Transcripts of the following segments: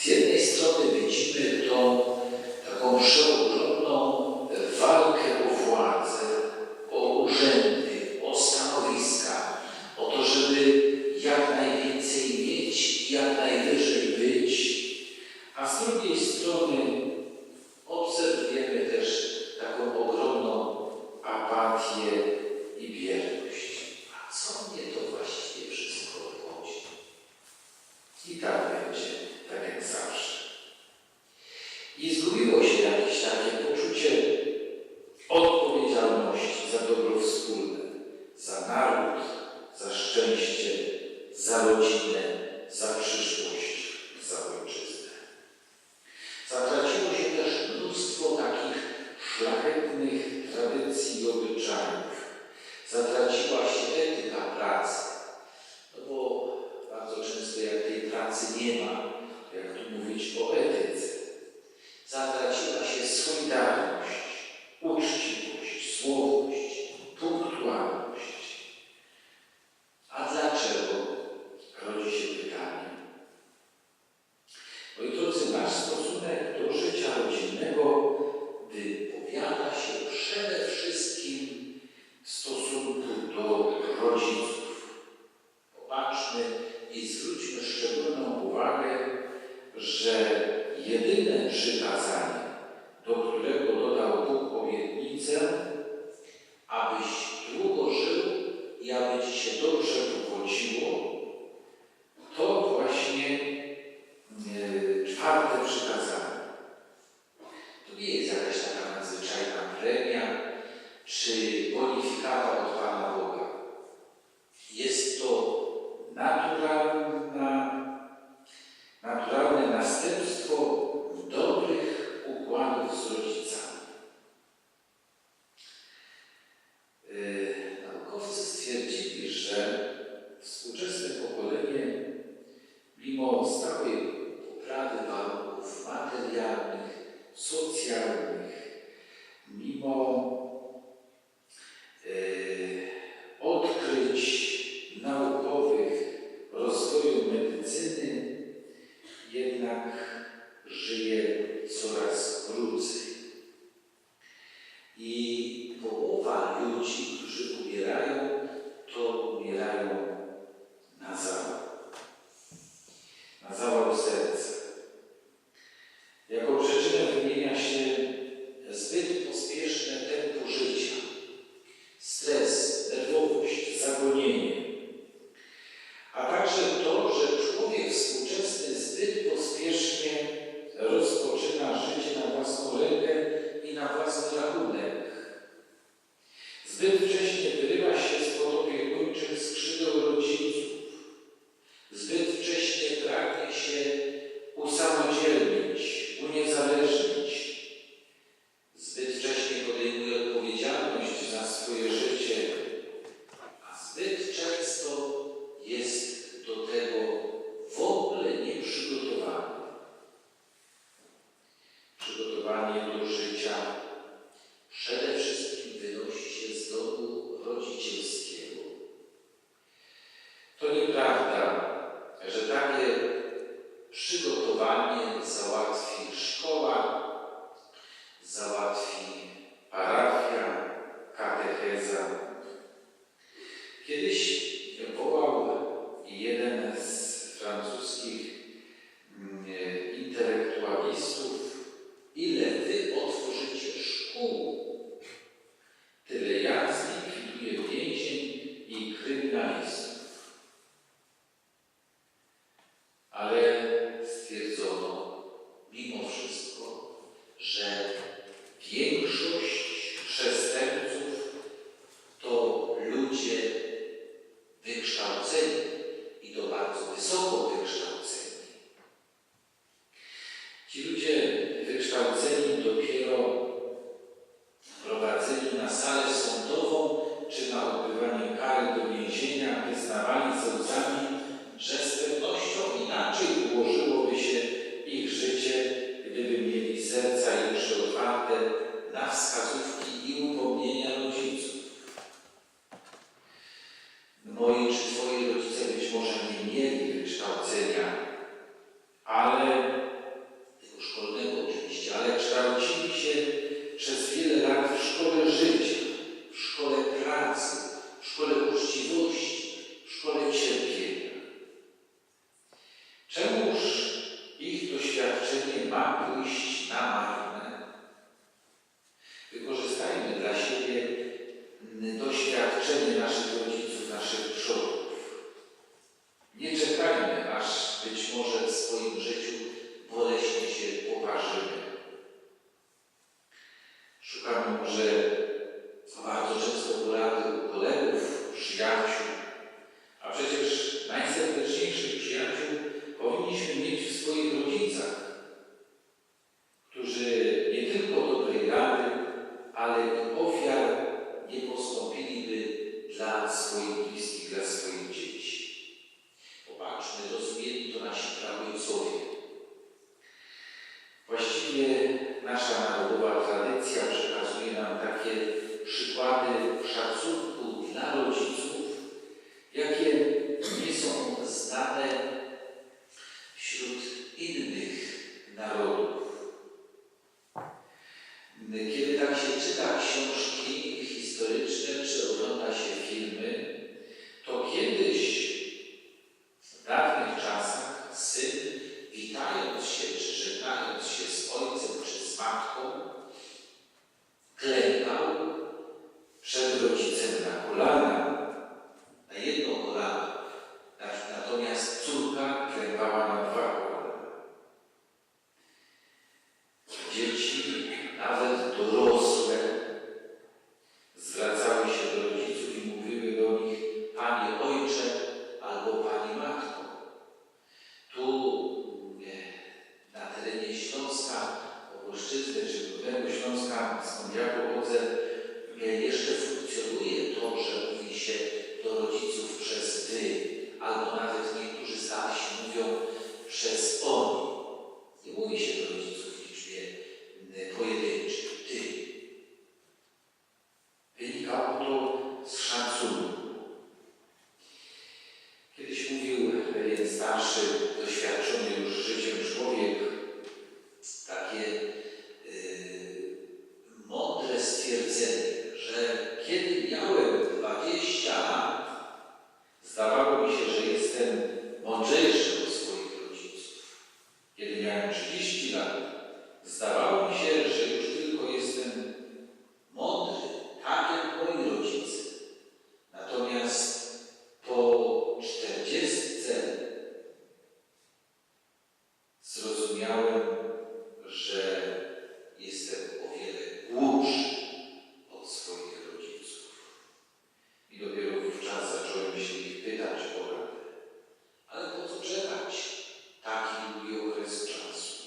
Z jednej strony widzimy tą taką przełożoną walkę Szukamy może bardzo często pola możemy się ich pytać o radę. Ale po co czekać taki długi okres czasu?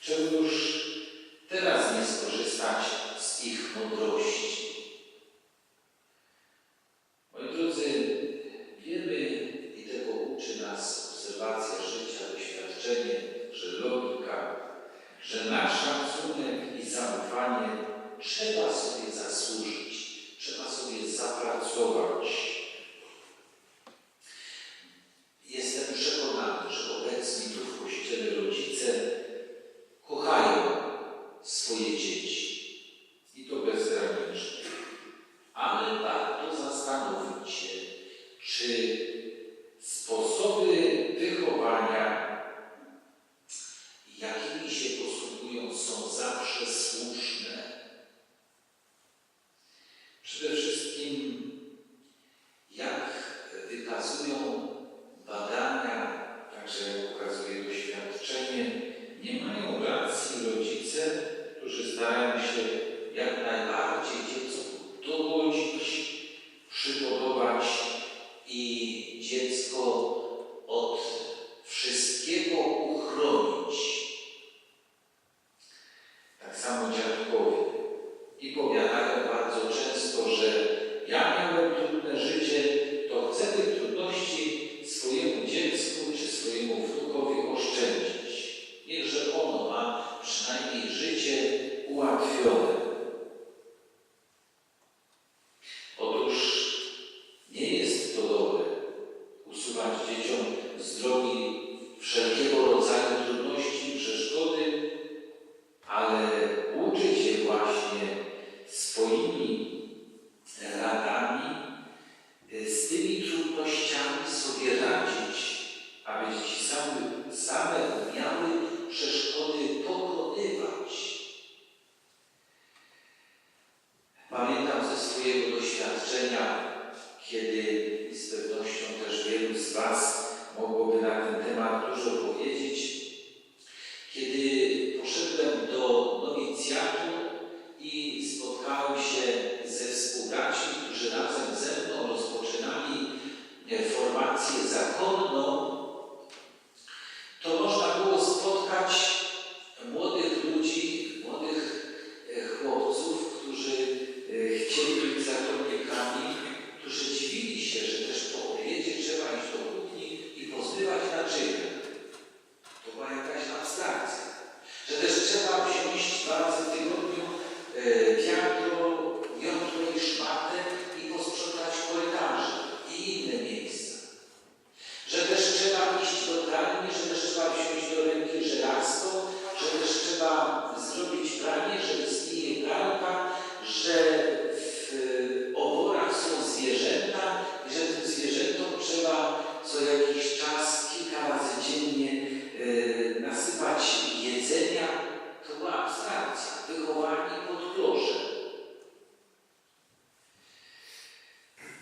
Czemu już teraz nie skorzystać z ich mądrości? Moi drodzy, wiemy i tego uczy nas obserwacja życia, doświadczenie, że logika, że nasz szacunek i zaufanie trzeba są zawsze słuszne. Przede wszystkim, jak wykazują badania, także pokazuje doświadczenie, nie mają racji rodzice, którzy starają się jak najbardziej dziecko dogodzić, przypodobać i dziecko swojego doświadczenia, kiedy z pewnością też wielu z Was mogłoby na ten temat dużo powiedzieć, kiedy poszedłem do nowicjatu i spotkałem się ze współbraćmi, którzy razem ze mną rozpoczynali formację zakonną,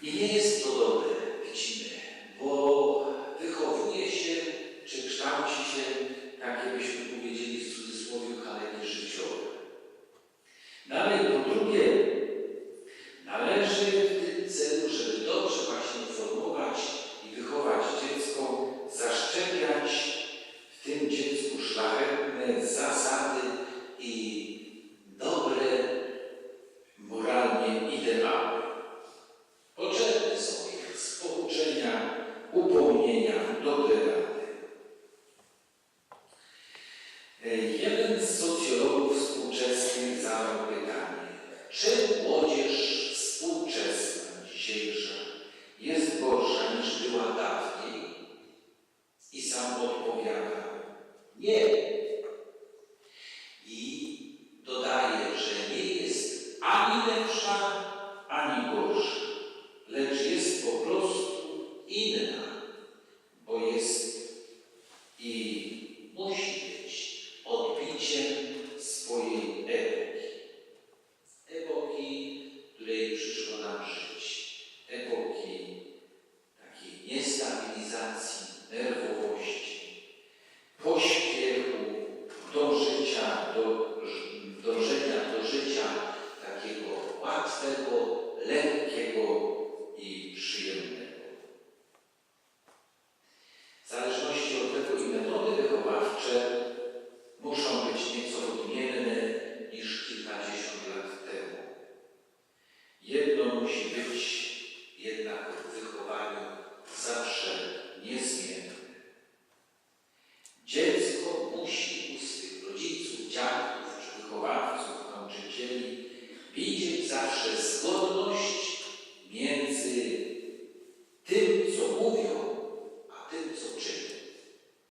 I nie jest to dobre, widzimy, bo wychowuje się czy kształci się, tak jakbyśmy powiedzieli w cudzysłowie, kalenie życiowe. Dalej, no po drugie, należy w tym celu, żeby dobrze właśnie informować i wychować dziecko, zaszczepiać w tym dziecku szlachetne zasady.